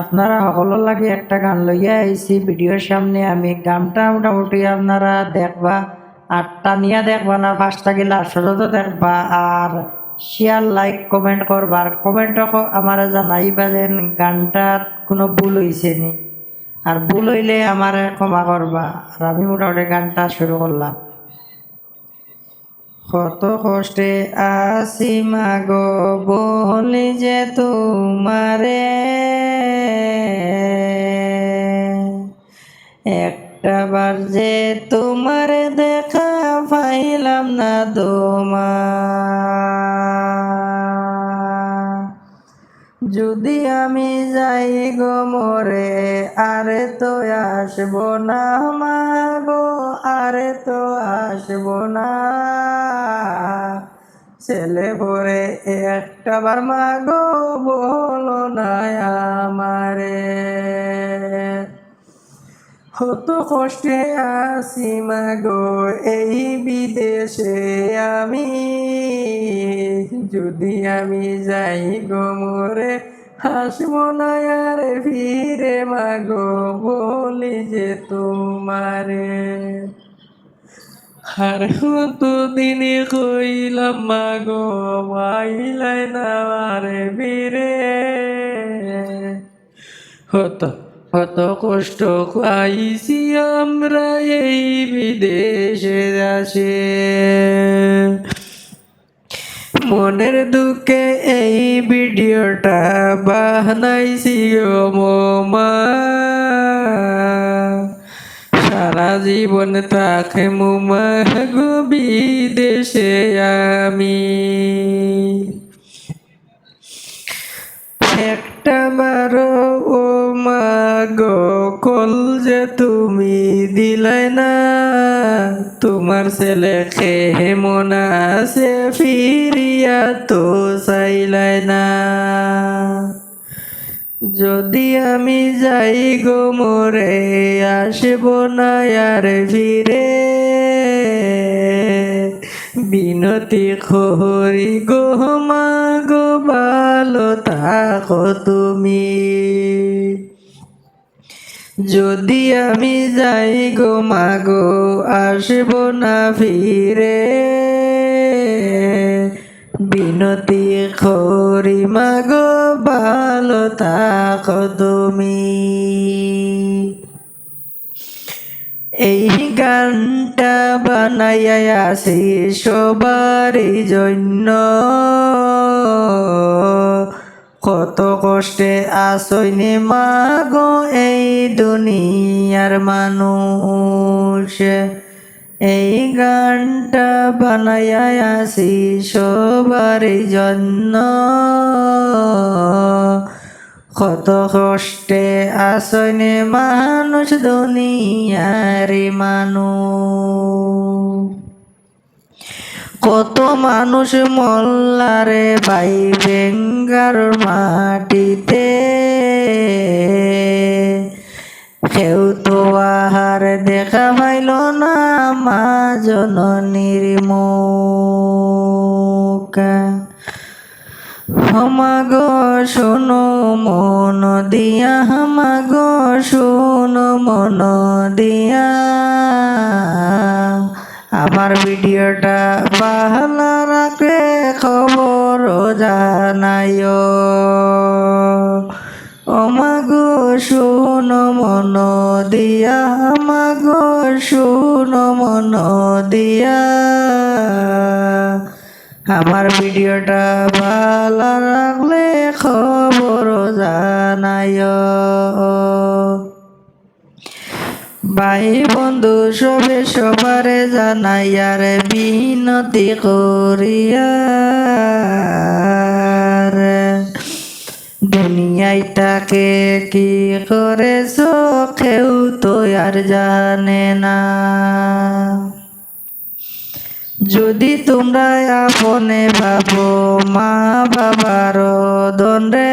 আপনারা সকলের লাগে একটা গান লইয়া আইছি, ভিডিওর সামনে আমি গানটা মোটামুটি আপনারা দেখবা আর টানিয়া দেখবা না, পাঁচটা গেলে আসলত দেখবা, আর শেয়ার লাইক কমেন্ট করবা, আর কমেন্ট আমার জানাইবা যে গানটার কোনো ভুল হয়েছে নি, আর ভুল হইলে আমার ক্ষমা করবা, আর আমি মোটামুটি গানটা শুরু করলাম। কত কষ্টে আসি মাগো বলি যে তোমারে। একটা বার যে তোমার দেখা পাইলাম না দোমা যদি আমি যাই গো মরে, আরে তো আসব না মাগো আরে তো আসব না। ছেলে ভরে একটা বার মাগো বলো না আমারে। কষ্টে আসি মাগো এই বিদেশে আমি। যদি আমি যাই গো মোরে হাসবো না আর ফিরে মাগো বলি যে তোমারে। আর তো দিনে কইলাম মাগো, মাইলাই না আরে ফিরে হতো কত কষ্ট পাইছি আমরা এই বিদেশে আসে। মনের দুঃখে এই ভিডিওটা বানাইছি ও মোমা জীবন থাকে মুমা গো বিদেশে আমি। একটা মারো, ও মাগো কল যে তুমি দিলাই না, তোমার ছেলে খেয়ে মনা আছে ফিরিয়া তো চাইলাই না। যদি আমি যাই গো মোরে, আসব না আর ফিরে। বিনতি খরি গো, মা গো ভালো থাকো তুমি। যদি আমি যাই গো মাগো আসব না ফিরে। বিনতি খরি মাগো ভালো থাকো তুমি। এই গানটা বানাইয়া আসি সবারই জন্য। কত কষ্টে আসইনি, মাগো এই দুনিয়ার মানুষ। এই গানটা বানাইয়া আসি সবারই জন্য। কত কষ্টে আসনে মানুষ দুনিয়ারে মানুষ। কত মানুষ মল্লারে ভাই বেঙ্গার মাটিতে মা জননীর মুখ। হামাগ শোনো মন দিয়া। হামাগ শোনো মন দিয়া। আমার ভিডিওটা ভালো রাখলে খবর জানায় দিয়া আমাগো শোনো মন দিয়া। আমার ভিডিওটা ভালো লাগলে খবর জানায় ভাই বন্ধু, সবে সবারে জানাইয়ার বিনতি করিয়া। দুনিয়ায় তাকে কি করে কেউ তো আর জানে না। যদি তোমরা আপনে ভাবো মা বাবার দণ্ডে